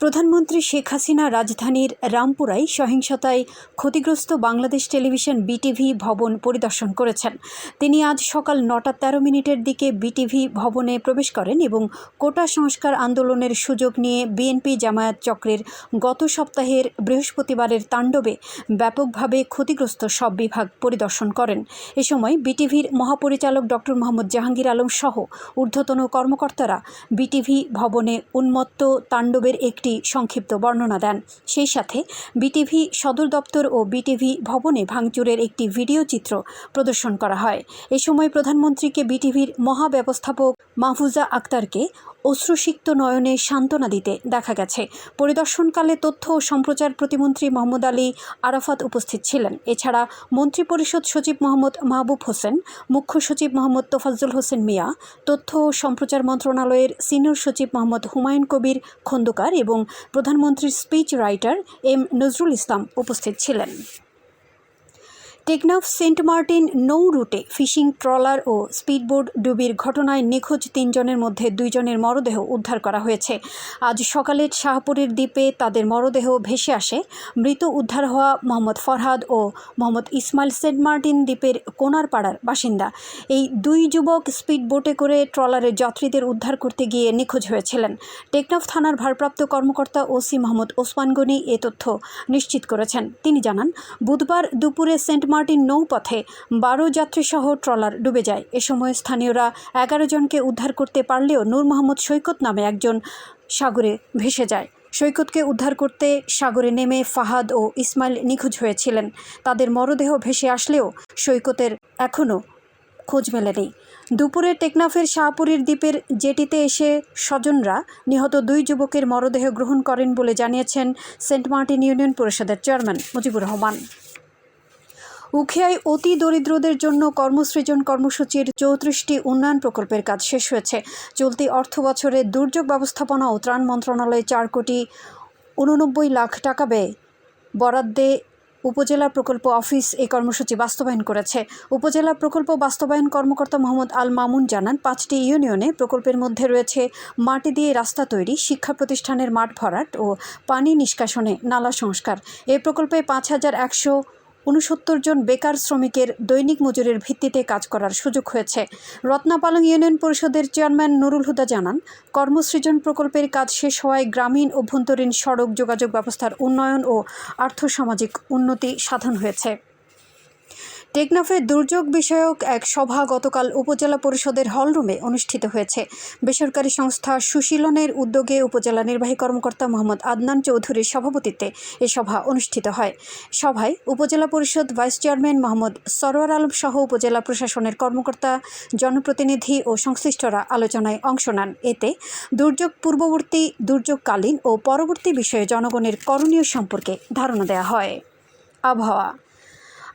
প্রধানমন্ত্রী শেখ হাসিনা রাজধানীর রামপুরায় সহিংসতায় ক্ষতিগ্রস্ত বাংলাদেশ টেলিভিশন বিটিভি ভবন পরিদর্শন করেছেন। তিনি আজ সকাল নটা তেরো মিনিটের দিকে বিটিভি ভবনে প্রবেশ করেন এবং কোটা সংস্কার আন্দোলনের সুযোগ নিয়ে বিএনপি জামায়াত চক্রের গত সপ্তাহের বৃহস্পতিবারের তাণ্ডবে ব্যাপকভাবে ক্ষতিগ্রস্ত সব বিভাগ পরিদর্শন করেন। এ সময় বিটিভির মহাপরিচালক ডক্টর মোহাম্মদ জাহাঙ্গীর আলম সহ ঊর্ধ্বতন কর্মকর্তারা বিটিভি ভবনে উন্মত্ত তাণ্ডবের একটি সংক্ষিপ্ত বর্ণনা দেন। সেই সাথে বিটিভি সদর দপ্তর ও বিটিভি ভবনে ভাঙচুরের একটি ভিডিও চিত্র প্রদর্শন করা হয়। এ সময় প্রধানমন্ত্রীকে বিটিভির মহাব্যবস্থাপক মাহফুজা আক্তারকে অশ্রুসিক্ত নয়নে সান্ত্বনা দিতে দেখা গেছে। পরিদর্শনকালে তথ্য ও সম্প্রচার প্রতিমন্ত্রী মোহাম্মদ আলী আরাফাত উপস্থিত ছিলেন। এছাড়া মন্ত্রিপরিষদ সচিব মোহাম্মদ মাহবুব হোসেন, মুখ্য সচিব মোহাম্মদ তোফাজ্জল হোসেন মিয়া, তথ্য ও সম্প্রচার মন্ত্রণালয়ের সিনিয়র সচিব মোহাম্মদ হুমায়ুন কবির খন্দকার এবং প্রধানমন্ত্রীর speech writer M Nazrul Islam উপস্থিত ছিলেন। টেকনাফ সেন্ট মার্টিন নৌ রুটে ফিশিং ট্রলার ও স্পিডবোট ডুবির ঘটনায় নিখোঁজ তিনজনের মধ্যে দুইজনের মরদেহ উদ্ধার করা হয়েছে। আজ সকালে শাহপুরের দ্বীপে তাদের মরদেহ ভেসে আসে। মৃত উদ্ধার হওয়া মোহাম্মদ ফরহাদ ও মোহাম্মদ ইসমাইল সেন্ট মার্টিন দ্বীপের কোনারপাড়ার বাসিন্দা। এই দুই যুবক স্পিডবোটে করে ট্রলারের যাত্রীদের উদ্ধার করতে গিয়ে নিখোঁজ হয়েছিলেন। টেকনাফ থানার ভারপ্রাপ্ত কর্মকর্তা ওসি মোহাম্মদ ওসমান গনি এ তথ্য নিশ্চিত করেছেন। তিনি জানান, বুধবার দুপুরে সেন্ট মার্টিন নৌপথে বারো যাত্রীসহ ট্রলার ডুবে যায়। এ সময় স্থানীয়রা এগারো জনকে উদ্ধার করতে পারলেও নূর মোহাম্মদ সৈকত নামে একজন সাগরে ভেসে যায়। সৈকতকে উদ্ধার করতে সাগরে নেমে ফাহাদ ও ইসমাইল নিখোঁজ হয়েছিলেন। তাদের মরদেহ ভেসে আসলেও সৈকতের এখনও খোঁজ মেলেনি। দুপুরে টেকনাফের শাহপুরীর দ্বীপের জেটিতে এসে স্বজনরা নিহত দুই যুবকের মরদেহ গ্রহণ করেন বলে জানিয়েছেন সেন্ট মার্টিন ইউনিয়ন পরিষদের চেয়ারম্যান মুজিবুর রহমান। উখিয়ায় অতি দরিদ্রদের জন্য কর্মসৃজন কর্মসূচির চৌত্রিশটি উন্নয়ন প্রকল্পের কাজ শেষ হয়েছে। চলতি অর্থ বছরে দুর্যোগ ব্যবস্থাপনা ও ত্রাণ মন্ত্রণালয়ে চার কোটি উননব্বই লাখ টাকা ব্যয় বরাদ্দে উপজেলা প্রকল্প অফিস এই কর্মসূচি বাস্তবায়ন করেছে। উপজেলা প্রকল্প বাস্তবায়ন কর্মকর্তা মোহাম্মদ আল মামুন জানান, পাঁচটি ইউনিয়নে প্রকল্পের মধ্যে রয়েছে মাটি দিয়ে রাস্তা তৈরি, শিক্ষা প্রতিষ্ঠানের মাঠ ভরাট ও পানি নিষ্কাশনে নালা সংস্কার। এই প্রকল্পে পাঁচ হাজার একশো উনসত্তর জন বেকার শ্রমিকের দৈনিক মজুরির ভিত্তিতে কাজ করার সুযোগ হয়েছে। রত্নাপালং ইউনিয়ন পরিষদের চেয়ারম্যান নুরুল হুদা জানান, কর্মসৃজন প্রকল্পের কাজ শেষ হওয়ায় গ্রামীণ অভ্যন্তরীণ সড়ক যোগাযোগ ব্যবস্থার উন্নয়ন ও আর্থসামাজিক উন্নতি সাধন হয়েছে। টেকনাফে দুর্যোগ বিষয়ক এক সভা গতকাল উপজেলা পরিষদের হলরুমে অনুষ্ঠিত হয়েছে। বেসরকারি সংস্থা সুশীলনের উদ্যোগে উপজেলা নির্বাহী কর্মকর্তা মোহাম্মদ আদনান চৌধুরীর সভাপতিত্বে এ সভা অনুষ্ঠিত হয়। সভায় উপজেলা পরিষদ ভাইস চেয়ারম্যান মোহাম্মদ সরোয়ার আলম সহ উপজেলা প্রশাসনের কর্মকর্তা, জনপ্রতিনিধি ও সংশ্লিষ্টরা আলোচনায় অংশ নেন। এতে দুর্যোগ পূর্ববর্তী, দুর্যোগকালীন ও পরবর্তী বিষয়ে জনগণের করণীয় সম্পর্কে ধারণা দেওয়া হয়। আবহাওয়া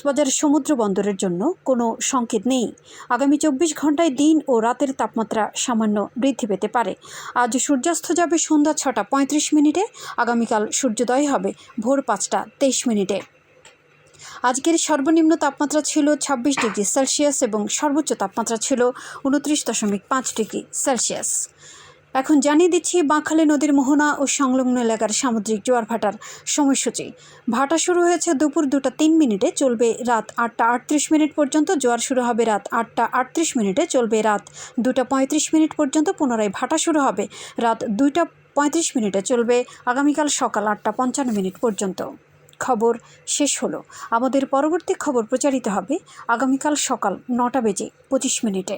কক্সবাজার সমুদ্র বন্দরের জন্য কোনো সংকেত নেই। আগামী চব্বিশ ঘন্টায় দিন ও রাতের তাপমাত্রা সামান্য বৃদ্ধি পেতে পারে। আজ সূর্যাস্ত যাবে সন্ধ্যা ছটা পঁয়ত্রিশ মিনিটে, আগামীকাল সূর্যোদয় হবে ভোর পাঁচটা তেইশ মিনিটে। আজকের সর্বনিম্ন তাপমাত্রা ছিল ছাব্বিশ ডিগ্রি সেলসিয়াস এবং সর্বোচ্চ তাপমাত্রা ছিল উনত্রিশ দশমিক পাঁচ ডিগ্রি সেলসিয়াস। এখন জানিয়ে দিচ্ছি বাঁকখালী নদীর মোহনা ও সংলগ্ন এলাকার সামুদ্রিক জোয়ার ভাটার সময়সূচি। ভাটা শুরু হয়েছে দুপুর দুটা তিন মিনিটে, চলবে রাত আটটা আটত্রিশ মিনিট পর্যন্ত, জোয়ার শুরু হবে রাত আটটা আটত্রিশ মিনিটে, চলবে রাত দুটা পঁয়ত্রিশ মিনিট পর্যন্ত, পুনরায় ভাটা শুরু হবে রাত দুইটা পঁয়ত্রিশ মিনিটে, চলবে আগামীকাল সকাল আটটা পঞ্চান্ন মিনিট পর্যন্ত। খবর শেষ হলো। আমাদের পরবর্তী খবর প্রচারিত হবে আগামীকাল সকাল নটা বেজে পঁচিশ মিনিটে।